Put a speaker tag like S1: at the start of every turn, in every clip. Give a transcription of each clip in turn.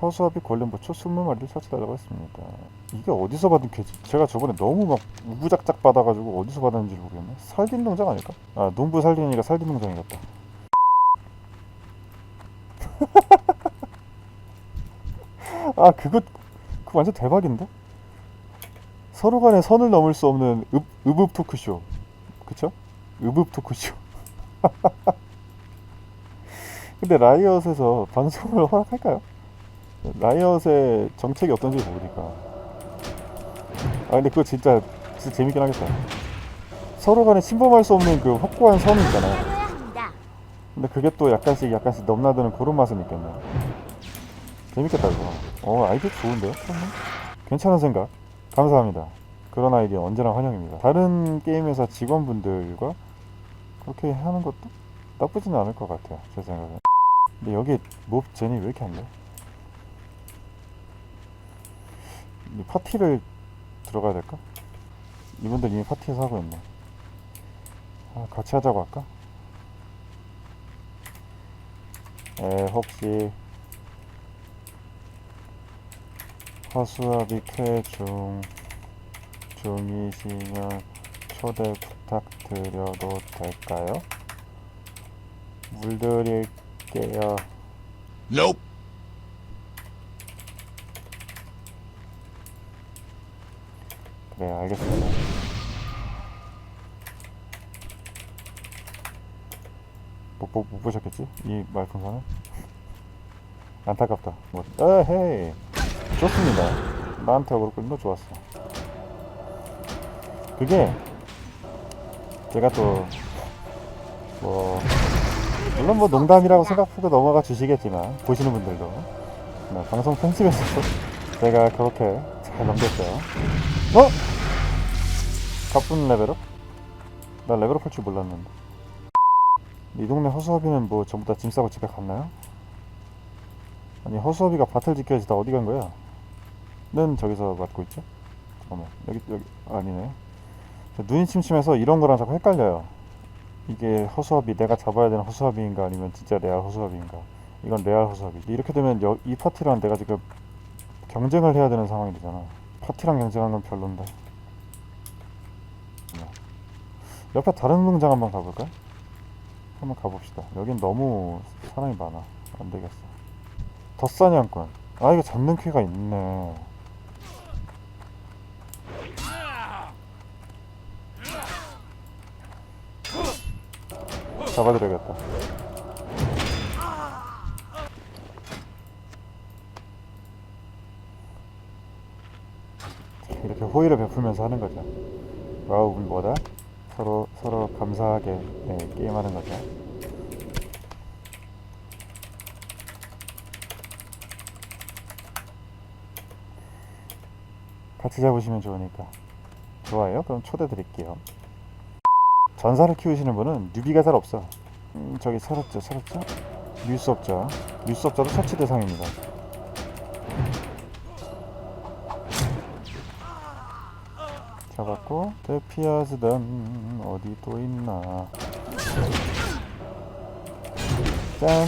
S1: 허수아비 골렘보초 20마리를 처치달라고 했습니다. 이게 어디서 받은 쾌지? 제가 저번에 너무 막 우부작작 받아가지고 어디서 받았는지 모르겠네. 살딘 농장 아닐까? 아 농부 살리니까 살딘 농장이겠다. 아 그거 그거 완전 대박인데? 서로 간에 선을 넘을 수 없는 읍, 읍읍 토크쇼 그쵸? 읍읍 토크쇼 근데 라이엇에서 방송을 허락할까요? 라이엇의 정책이 어떤지 모르니까 아 근데 그거 진짜 진짜 재밌긴 하겠다 서로 간에 침범할 수 없는 그 확고한 선이 있잖아요. 근데 그게 또 약간씩 약간씩 넘나드는 그런 맛은 있겠네. 재밌겠다 이거. 어 아이디어 좋은데요? 괜찮은 생각. 감사합니다. 그런 아이디어 언제나 환영입니다. 다른 게임 회사 직원분들과 그렇게 하는 것도 나쁘지는 않을 것 같아요. 제 생각엔. 근데 여기 몹 젠이 왜 이렇게 안 돼? 이 파티를 들어가야 될까? 이분들 이미 파티에서 하고 있네. 아, 같이 하자고 할까? 에, 혹시 허수아비 쾌중 중이시면 초대 부탁드려도 될까요? 물드릴게요.
S2: Nope.
S1: 네, 알겠습니다. 못, 보, 못 보셨겠지? 이 말풍선은? 안타깝다. 뭐, 에헤이. 좋습니다. 나한테 어그로 끌린 거 좋았어. 그게, 제가 또, 뭐, 물론 뭐 농담이라고 생각하고 넘어가 주시겠지만, 보시는 분들도. 네, 방송 편집에서도 제가 그렇게 잘 넘겼어요. 어? 가쁜 레벨업? 나 레벨업 할 줄 몰랐는데. 이 동네 허수아비는 뭐 전부 다 짐 싸고 집에 갔나요? 아니 허수아비가 밭을 지켜야지 다 어디 간 거야? 는 저기서 맡고 있죠? 잠깐만 여기 여기 아니네 저 눈이 침침해서 이런 거랑 자꾸 헷갈려요 이게 허수아비 내가 잡아야 되는 허수아비인가 아니면 진짜 레알 허수아비인가 이건 레알 허수아비 이렇게 되면 여, 이 파티랑 내가 지금 경쟁을 해야 되는 상황이 되잖아 파티랑 경쟁하는 건 별론데 네. 옆에 다른 농장 한번 가볼까? 한번 가봅시다. 여긴 너무 사람이 많아. 안 되겠어. 덧사냥꾼. 아, 이거 잡는 퀴가 있네. 잡아드려야겠다. 이렇게 호의를 베풀면서 하는 거죠. 와우, 우리 뭐다? 서로 서로 감사하게 네, 게임하는 거죠. 같이 잡으시면 좋으니까 좋아요. 그럼 초대 드릴게요. 전사를 키우시는 분은 뉴비가 잘 없어. 음, 저기 살았죠, 살았죠? 뉴스 업자, 뉴스 업자도 처치 대상입니다. 잡았고 데피아스던 어디 또 있나? 짠.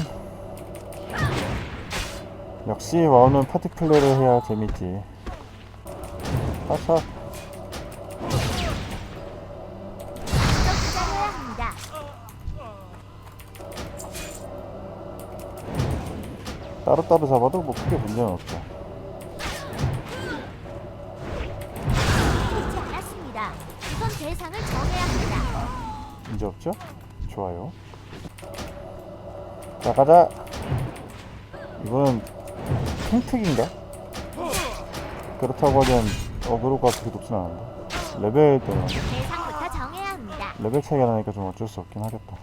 S1: 역시 와우는 파티 플레이를 해야 재밌지.
S3: 합니다.
S1: 따로따로 잡아도 뭐 크게 문제는 없죠 문제 없죠? 좋아요 자 가자 이거는 킹특인가? 그렇다고 하기엔 어그로가 그렇게 높진 않은데 레벨 때문에
S3: 대상부터 정해야 합니다.
S1: 레벨 차이가 나니까 좀 어쩔 수 없긴 하겠다.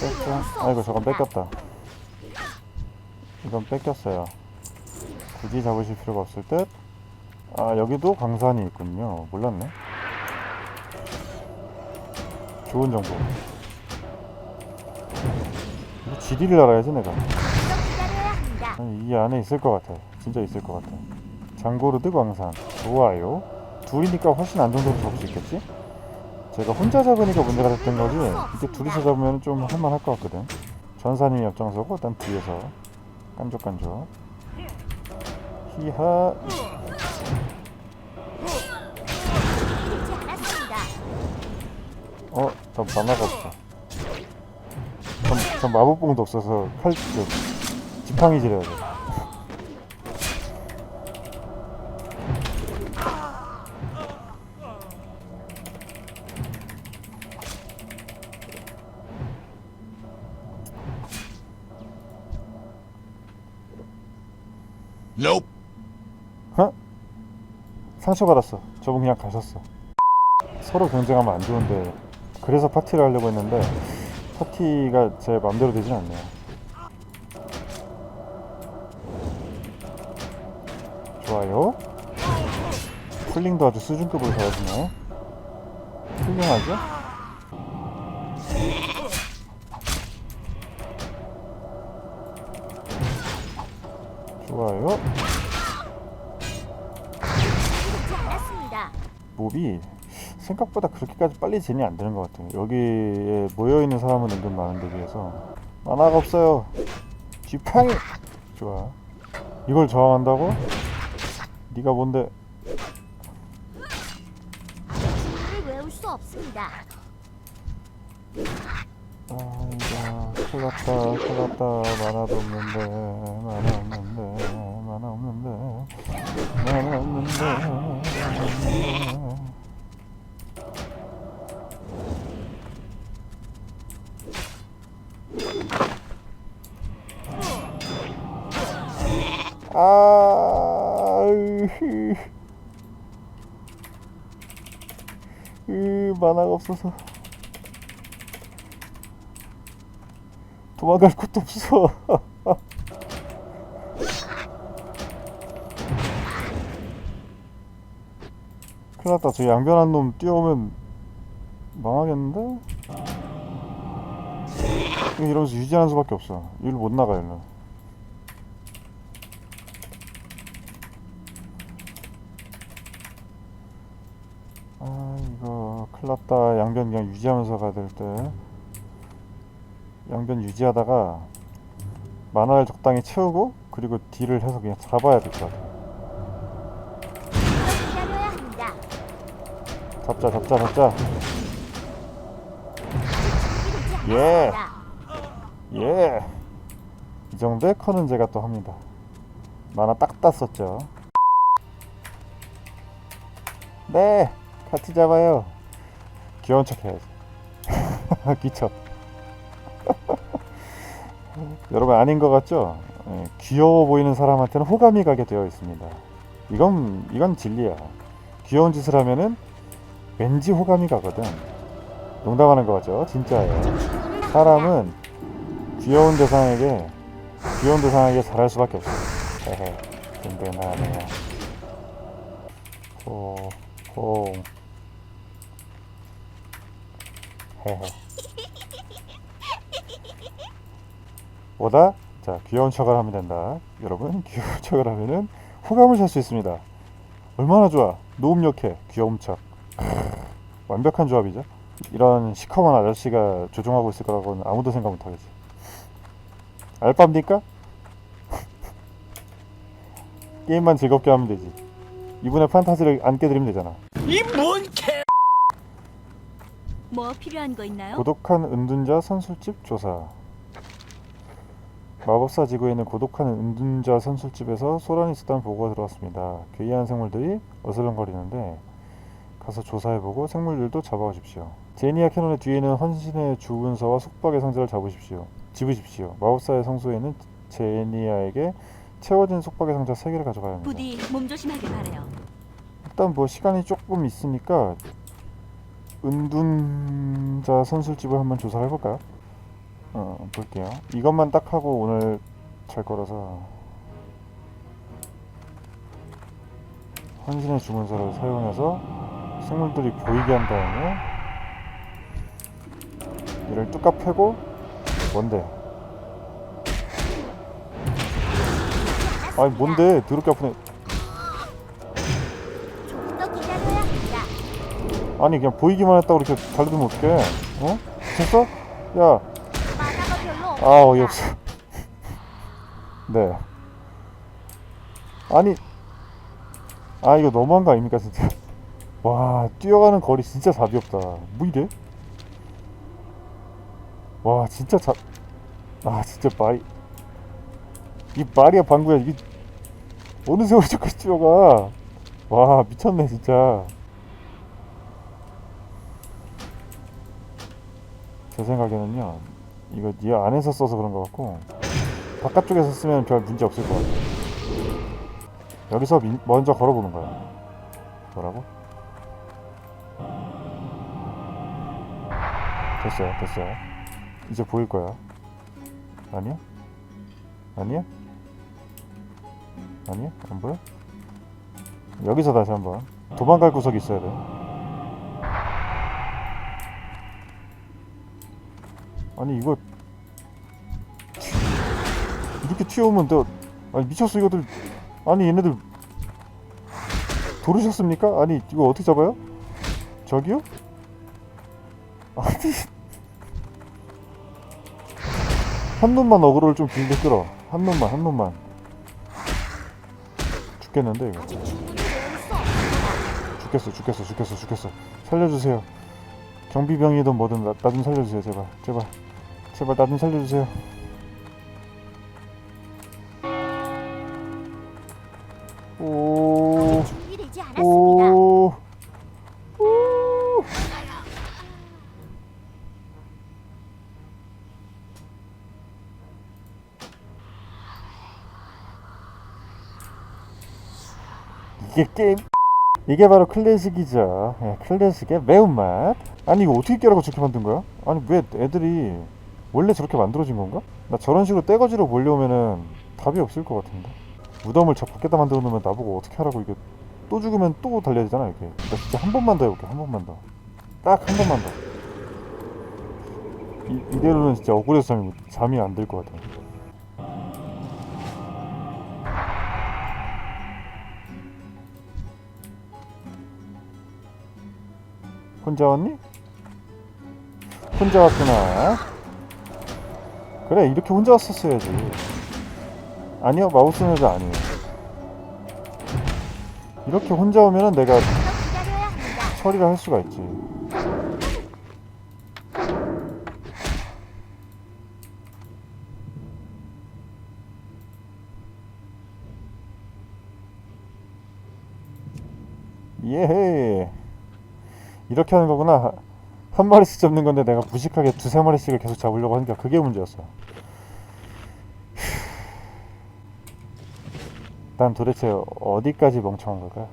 S1: 뺐죠? 아이고 저건 뺏겼다. 이건 뺏겼어요. 굳이 잡으실 필요가 없을 듯. 아 여기도 광산이 있군요. 몰랐네. 좋은 정보. 이거 GD를 알아야지 내가. 아니, 이 안에 있을 것 같아. 진짜 있을 것 같아. 장고르드 광산. 좋아요. 둘이니까 훨씬 안정적으로 잡을 수 있겠지? 제가 혼자 잡으니까 문제가 됐던 거지 이게 둘이서 잡으면 좀 할만할 것 같거든 전사님이 앞장서고 일단 뒤에서 깐족깐족 히하 어? 저 만화가 없어 전, 전 마법봉도 없어서 칼 그, 지팡이 지려야 돼
S2: Nope.
S1: 어? 상처받았어 저분 그냥 가셨어 서로 경쟁하면 안 좋은데 그래서 파티를 하려고 했는데 파티가 제 맘대로 되진 않네요. 좋아요. 풀링도 아주 수준급으로 잘하시네. 훌륭하죠? 좋아요. 몹이 생각보다 그렇게까지 빨리 진이 안 되는 것 같아요. 여기에 모여 있는 사람은 은근 많은데 비해서 만화가 없어요. 지팡이 좋아. 이걸 저항한다고? 네가 뭔데?
S3: 진리를 외울 수 없습니다.
S1: 아 이거 큰일 났다 큰일 났다 만화도 없는데 만화 없는데 만화 없는데 만화 없는데 만화 없는데 만화가 없어서 도망갈 곳도 없어. 큰일 났다. 저 양변한 놈 뛰어오면 망하겠는데? 이러면서 유지하는 수밖에 없어. 일로 못 나가, 일로. 아, 이거 큰일 났다. 양변 그냥 유지하면서 가야 될 때. 양변 유지하다가 만화를 적당히 채우고 그리고 딜을 해서 그냥 잡아야 될 것 같아. 잡자, 잡자, 잡자. 예. 예. 이 정도의 커는 제가 또 합니다. 만화 딱 땄었죠. 네, 같이 잡아요. 귀여운 척 해야지. 귀척. 여러분 아닌 것 같죠? 예, 귀여워 보이는 사람한테는 호감이 가게 되어 있습니다. 이건 이건 진리야. 귀여운 짓을 하면은 왠지 호감이 가거든. 농담하는 거 같죠? 진짜예요. 사람은 귀여운 대상에게 귀여운 대상에게 잘할 수밖에 없어. 헤헤, 든든하네요. 호, 호. 헤헤. 뭐다? 자, 귀여운 척을 하면 된다. 여러분, 귀여운 척을 하면은 호감을 살 수 있습니다. 얼마나 좋아. 노음력해. 귀여운 척. 완벽한 조합이죠. 이런 시커먼 아저씨가 조종하고 있을 거라고는 아무도 생각 못 하겠지. 알밤니까? 게임만 즐겁게 하면 되지. 이분의 판타지를 안 깨드리면 되잖아.
S4: 뭐 필요한 거 있나요?
S1: 고독한 은둔자 선술집 조사. 마법사 지구에 있는 고독한 은둔자 선술집에서 소란이 있었다는 보고가 들어왔습니다. 괴이한 생물들이 어슬렁거리는데 가서 조사해보고 생물들도 잡아오십시오. 제니아 캐논의 뒤에 있는 헌신의 주문서와 속박의 상자를 잡으십시오. 집으십시오. 마법사의 성소에는 제니아에게 채워진 속박의 상자 3개를 가져가야 합니다.
S4: 부디 몸 조심하길 바래요.
S1: 일단 뭐 시간이 조금 있으니까 은둔자 선술집을 한번 조사를 해볼까요? 어 볼게요. 이것만 딱 하고 오늘 잘 거라서 헌신의 주문서를 사용해서 생물들이 보이게 한 다음에 이를 뚝까 패고 뭔데? 아니 뭔데 더럽게 아프네 아니 그냥 보이기만 했다고 이렇게 달려들면 어떡해? 어? 미쳤어? 야.
S3: 만화가 별로 없습니다.
S1: 아 어이없어 네. 아니. 아 이거 너무한 거 아닙니까 진짜? 와 뛰어가는 거리 진짜 답이 없다. 뭐 이래? 와 진짜 자... 아 진짜 말이. 이 말이야 방구야 이게 어느 세월에 저까지 뛰어가? 와 미쳤네 진짜 제 생각에는요 이거 니 안에서 써서 그런 것 같고 바깥쪽에서 쓰면 별 문제 없을 것 같아 여기서 민- 먼저 걸어보는 거야 뭐라고? 됐어요 됐어요 이제 보일 거야 아니야? 아니야? 아니야? 안 보여? 여기서 다시 한번 도망갈 구석이 있어야 돼 아니 이거 이렇게 튀어오면 너 아니 미쳤어 이거들 아니 얘네들 도르셨습니까? 아니 이거 어떻게 잡아요? 저기요? 아니 한 놈만 어그로를 좀 길게 끌어 한 놈만 한 놈만 죽겠는데 이거. 죽겠어 죽겠어 죽겠어 죽겠어 살려주세요 경비병이든 뭐든 나 좀 살려주세요 제발 제발 제발 나 좀 살려주세요 오. 오, 오. 이게 게임 이게 바로 클래식이죠. 예, 클래식의 매운맛. 아니 이거 어떻게 깨라고 저렇게 만든 거야? 아니 왜 애들이 원래 저렇게 만들어진 건가? 나 저런 식으로 떼거지로 몰려오면은 답이 없을 것 같은데. 무덤을 저 밖에다 만들어 놓으면 나보고 어떻게 하라고 이게 또 죽으면 또 달려야 되잖아 이렇게. 나 진짜 한 번만 더 해볼게 한 번만 더. 딱 한 번만 더. 이, 이대로는 진짜 억울해서 잠이, 못- 잠이 안 들 것 같아. 혼자 왔니? 혼자 왔구나. 그래, 이렇게 혼자 왔었어야지. 아니요, 마우스는 도 아니에요. 이렇게 혼자 오면은 내가. 처리를 할 수가 있지. 예헤. 이렇게 하는 거구나. 한 마리씩 잡는 건데 내가 무식하게 두세 마리씩을 계속 잡으려고 하니까 그게 문제였어. 난 도대체 어디까지 멍청한 걸까?